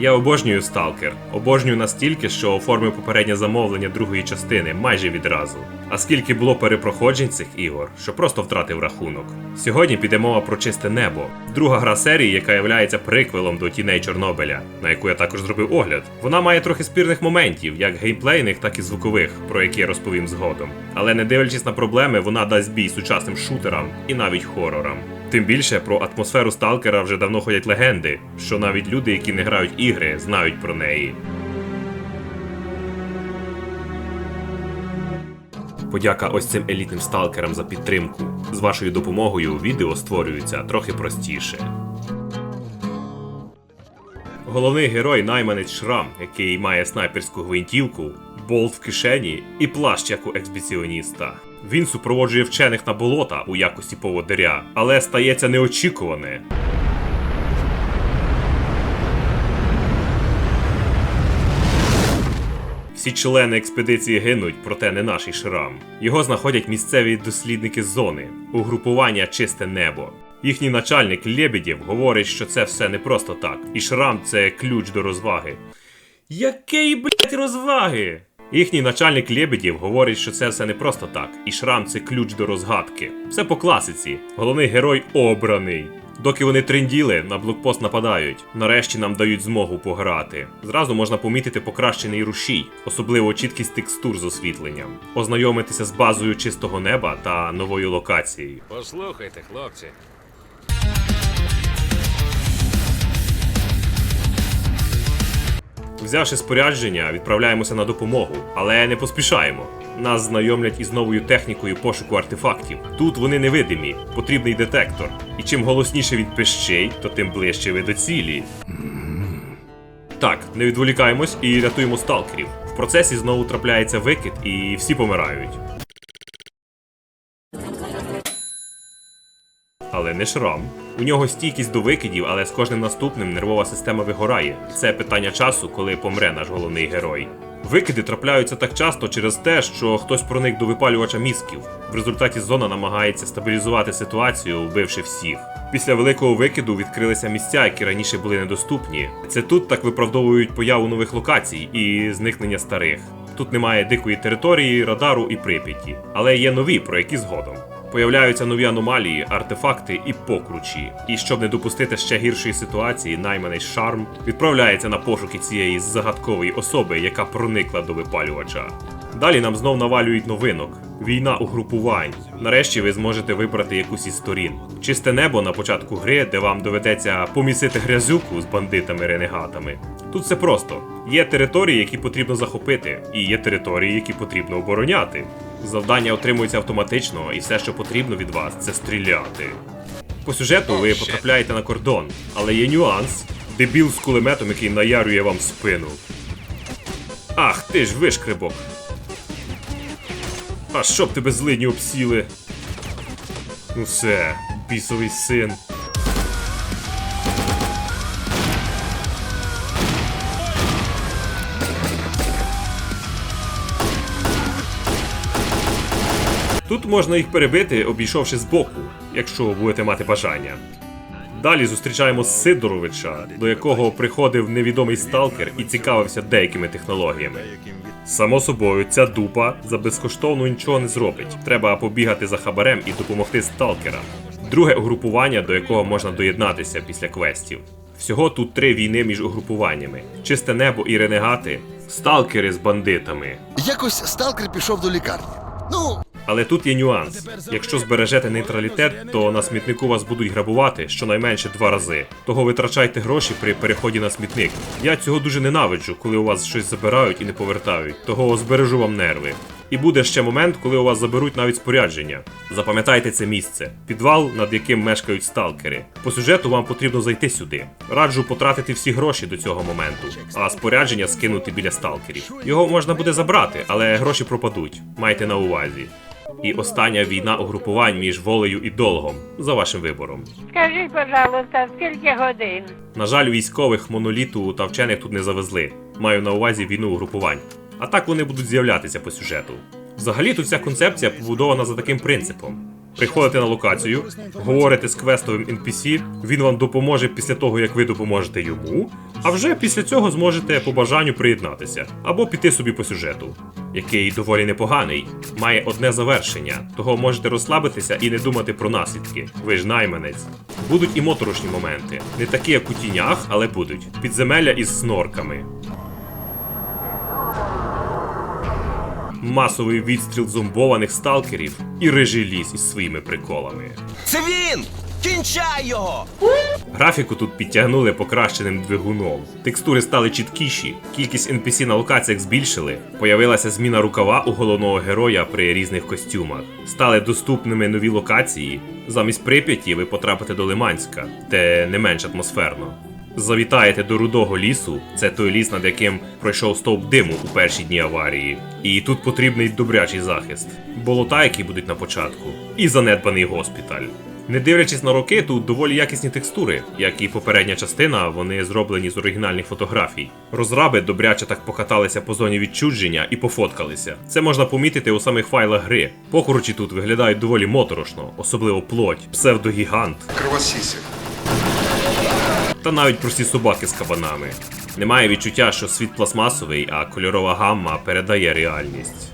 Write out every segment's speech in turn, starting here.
Я обожнюю Сталкер. Обожнюю настільки, що оформив попереднє замовлення другої частини майже відразу. А скільки було перепроходжень цих ігор, що просто втратив рахунок. Сьогодні піде мова про чисте небо. Друга гра серії, яка є приквелом до тіней Чорнобиля, на яку я також зробив огляд. Вона має трохи спірних моментів, як геймплейних, так і звукових, про які я розповім згодом. Але не дивлячись на проблеми, вона дасть бій сучасним шутерам і навіть хорорам. Тим більше про атмосферу Сталкера вже давно ходять легенди, що навіть люди, які не грають ігри, знають про неї. Подяка ось цим елітним сталкерам за підтримку. З вашою допомогою відео створюються трохи простіше. Головний герой найманець Шрам, який має снайперську гвинтівку, болт в кишені і плащ як у експедиціоніста. Він супроводжує вчених на болота у якості поводиря, але стається неочікуване. Всі члени експедиції гинуть, проте не наш шрам. Його знаходять місцеві дослідники зони, угрупування Чисте небо. Їхній начальник Лебедєв говорить, що це все не просто так, і шрам це ключ до розваги. Який, блять, розваги? Їхній начальник Лебедєв говорить, що це все не просто так, і шрам це ключ до розгадки. Все по класиці. Головний герой обраний. Доки вони тренділи, на блокпост нападають. Нарешті нам дають змогу пограти. Зразу можна помітити покращений рушій, особливо чіткість текстур з освітленням, ознайомитися з базою чистого неба та новою локацією. Послухайте, хлопці. Взявши спорядження, відправляємося на допомогу, але не поспішаємо. Нас знайомлять із новою технікою пошуку артефактів. Тут вони невидимі, потрібний детектор. І чим голосніше він пищить, то тим ближче ви до цілі. Так, не відволікаємось і рятуємо сталкерів. В процесі знову трапляється викид, і всі помирають. Не шрам. У нього стійкість до викидів, але з кожним наступним нервова система вигорає. Це питання часу, коли помре наш головний герой. Викиди трапляються так часто через те, що хтось проник до випалювача мізків. В результаті зона намагається стабілізувати ситуацію, вбивши всіх. Після великого викиду відкрилися місця, які раніше були недоступні. Це тут так виправдовують появу нових локацій і зникнення старих. Тут немає дикої території, радару і прип'яті, але є нові, про які згодом. Появляються нові аномалії, артефакти і покручі. І щоб не допустити ще гіршої ситуації, найманий шарм відправляється на пошуки цієї загадкової особи, яка проникла до випалювача. Далі нам знов навалюють новинок. Війна угрупувань. Нарешті ви зможете вибрати якусь із сторін. Чисте небо на початку гри, де вам доведеться помісити грязюку з бандитами-ренегатами. Тут все просто: є території, які потрібно захопити, і є території, які потрібно обороняти. Завдання отримуються автоматично, і все, що потрібно від вас, це стріляти. По сюжету ви потрапляєте на кордон, але є нюанс: дебіл з кулеметом, який наярює вам спину. Ах, ти ж вишкребок. А щоб тебе злидні обсіли. Ну все, бісовий син. Тут можна їх перебити, обійшовши збоку, якщо будете мати бажання. Далі зустрічаємо Сидоровича, до якого приходив невідомий сталкер і цікавився деякими технологіями. Само собою, ця дупа за безкоштовно нічого не зробить. Треба побігати за хабарем і допомогти сталкерам. Друге угрупування, до якого можна доєднатися після квестів. Всього тут три війни між угрупуваннями: чисте небо і ренегати, сталкери з бандитами. Якось сталкер пішов до лікарні. Ну, Але тут є нюанс. Якщо збережете нейтралітет, то на смітнику вас будуть грабувати щонайменше два рази. Того витрачайте гроші при переході на смітник. Я цього дуже ненавиджу, коли у вас щось забирають і не повертають. Того збережу вам нерви. І буде ще момент, коли у вас заберуть навіть спорядження. Запам'ятайте це місце підвал, над яким мешкають сталкери. По сюжету вам потрібно зайти сюди. Раджу потратити всі гроші до цього моменту, а спорядження скинути біля сталкерів. Його можна буде забрати, але гроші пропадуть. Майте на увазі. І остання війна угрупувань між волею і долгом за вашим вибором. Скажіть, пожалуйста, скільки годин? На жаль, військових, моноліту та вчених тут не завезли. Маю на увазі війну угрупувань. А так вони будуть з'являтися по сюжету. Взагалі тут вся концепція побудована за таким принципом. Приходите на локацію, говорите з квестовим NPC, він вам допоможе після того, як ви допоможете йому, А вже після цього зможете по бажанню приєднатися або піти собі по сюжету, який доволі непоганий, має одне завершення, того можете розслабитися і не думати про наслідки. Ви ж найманець. Будуть і моторошні моменти, не такі, як у тінях, але будуть. Підземелля із снорками. Масовий відстріл зомбованих сталкерів і рижий ліс із своїми приколами. Це він! Кінчай його! Графіку тут підтягнули покращеним двигуном. Текстури стали чіткіші, кількість NPC на локаціях збільшили. Появилася зміна рукава у головного героя при різних костюмах. Стали доступними нові локації. Замість Прип'яті ви потрапите до Лиманська, де не менш атмосферно. Завітаєте до рудого лісу, це той ліс, над яким пройшов стовп диму у перші дні аварії. І тут потрібний добрячий захист, болота, які будуть на початку, і занедбаний госпіталь. Не дивлячись на роки, тут доволі якісні текстури, як і попередня частина, вони зроблені з оригінальних фотографій. Розраби добряче так покаталися по зоні відчудження і пофоткалися. Це можна помітити у самих файлах гри. Покручі тут виглядають доволі моторошно, особливо плоть, псевдогігант Кровосісів. та навіть прості собаки з кабанами. Немає відчуття, що світ пластмасовий, а кольорова гамма передає реальність.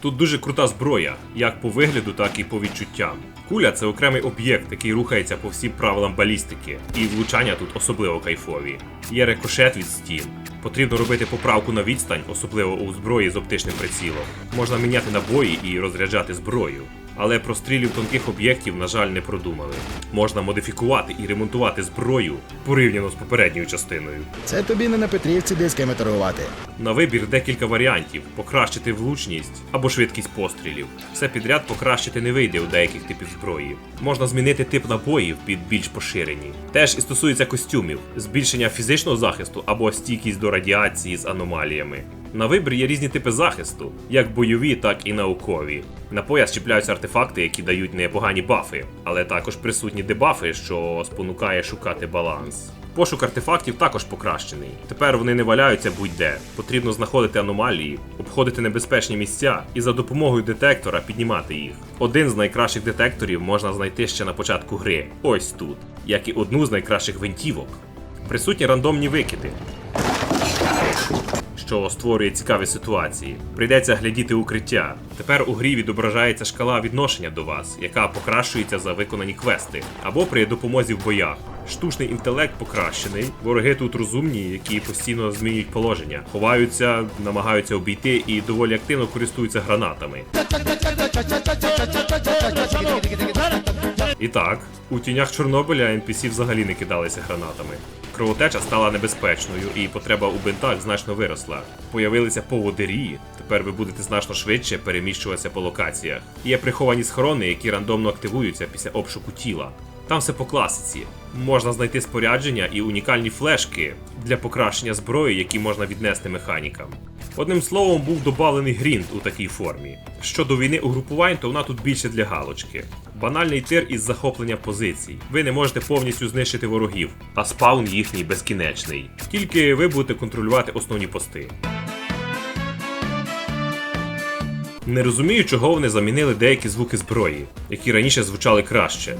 Тут дуже крута зброя, як по вигляду, так і по відчуттям. Куля це окремий об'єкт, який рухається по всім правилам балістики, і влучання тут особливо кайфові. Є рикошет від стін. Потрібно робити поправку на відстань, особливо у зброї з оптичним прицілом. Можна міняти набої і розряджати зброю. Але прострілів тонких об'єктів, на жаль, не продумали. Можна модифікувати і ремонтувати зброю порівняно з попередньою частиною. Це тобі не на Петрівці дисками торгувати. На вибір декілька варіантів: покращити влучність або швидкість пострілів. Все підряд покращити не вийде у деяких типів зброї. Можна змінити тип набоїв під більш поширені. Теж і стосується костюмів, збільшення фізичного захисту або стійкість до радіації з аномаліями. На вибір є різні типи захисту, як бойові, так і наукові. На пояс чіпляються артефакти, які дають непогані бафи, але також присутні дебафи, що спонукає шукати баланс. Пошук артефактів також покращений. Тепер вони не валяються будь-де. Потрібно знаходити аномалії, обходити небезпечні місця і за допомогою детектора піднімати їх. Один з найкращих детекторів можна знайти ще на початку гри, ось тут, як і одну з найкращих гвинтівок. Присутні рандомні викиди, що створює цікаві ситуації. Прийдеться глядіти укриття. Тепер у грі відображається шкала відношення до вас, яка покращується за виконані квести або при допомозі в боях. Штучний інтелект покращений, вороги тут розумні, які постійно змінюють положення, ховаються, намагаються обійти і доволі активно користуються гранатами. І так, у тінях Чорнобиля NPC взагалі не кидалися гранатами. Кровотеча стала небезпечною, і потреба у бинтах значно виросла. Появилися поводирі. Тепер ви будете значно швидше переміщуватися по локаціях. Є приховані схорони, які рандомно активуються після обшуку тіла. Там все по класиці. Можна знайти спорядження і унікальні флешки для покращення зброї, які можна віднести механікам. Одним словом, був добавлений грінт у такій формі. Щодо війни угрупувань, то вона тут більше для галочки. Банальний тир із захоплення позицій. Ви не можете повністю знищити ворогів, а спаун їхній безкінечний. Тільки ви будете контролювати основні пости. Не розумію, чого вони замінили деякі звуки зброї, які раніше звучали краще.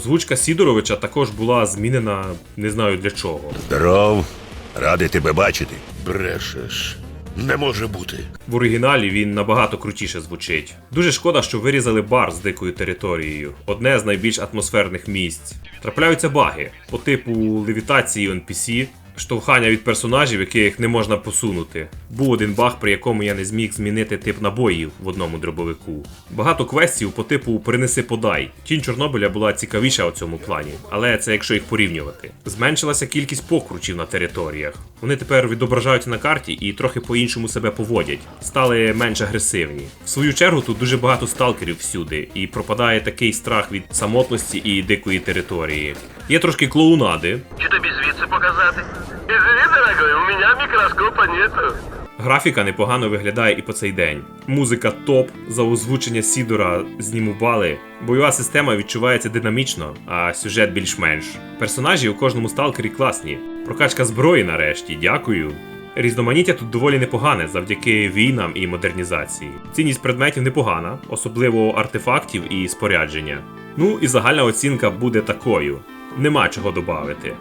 Озвучка Сідоровича також була змінена не знаю для чого. Здоров, радий тебе бачити. Брешеш. Не може бути. В оригіналі він набагато крутіше звучить. Дуже шкода, що вирізали бар з дикою територією, одне з найбільш атмосферних місць. Трапляються баги по типу левітації NPC, штовхання від персонажів, яких не можна посунути. Був один баг, при якому я не зміг змінити тип набоїв в одному дробовику. Багато квестів по типу Принеси подай. Тінь Чорнобиля була цікавіша у цьому плані, але це якщо їх порівнювати. Зменшилася кількість покручів на територіях. Вони тепер відображаються на карті і трохи по-іншому себе поводять, стали менш агресивні. В свою чергу тут дуже багато сталкерів всюди, і пропадає такий страх від самотності і дикої території. Є трошки клоунади, Чи тобі звідси показати? Извини, дорогой, у меня микроскопа нету. Графіка непогано виглядає і по цей день. Музика топ, за озвучення Сідора зніму бали. Бойова система відчувається динамічно, а сюжет більш-менш. Персонажі у кожному сталкері класні. Прокачка зброї нарешті, дякую. Різноманіття тут доволі непогане завдяки війнам і модернізації. Цінність предметів непогана, особливо артефактів і спорядження. Ну і загальна оцінка буде такою: нема чого додати.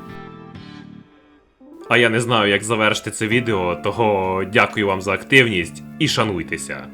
А я не знаю, як завершити це відео, того дякую вам за активність і шануйтеся.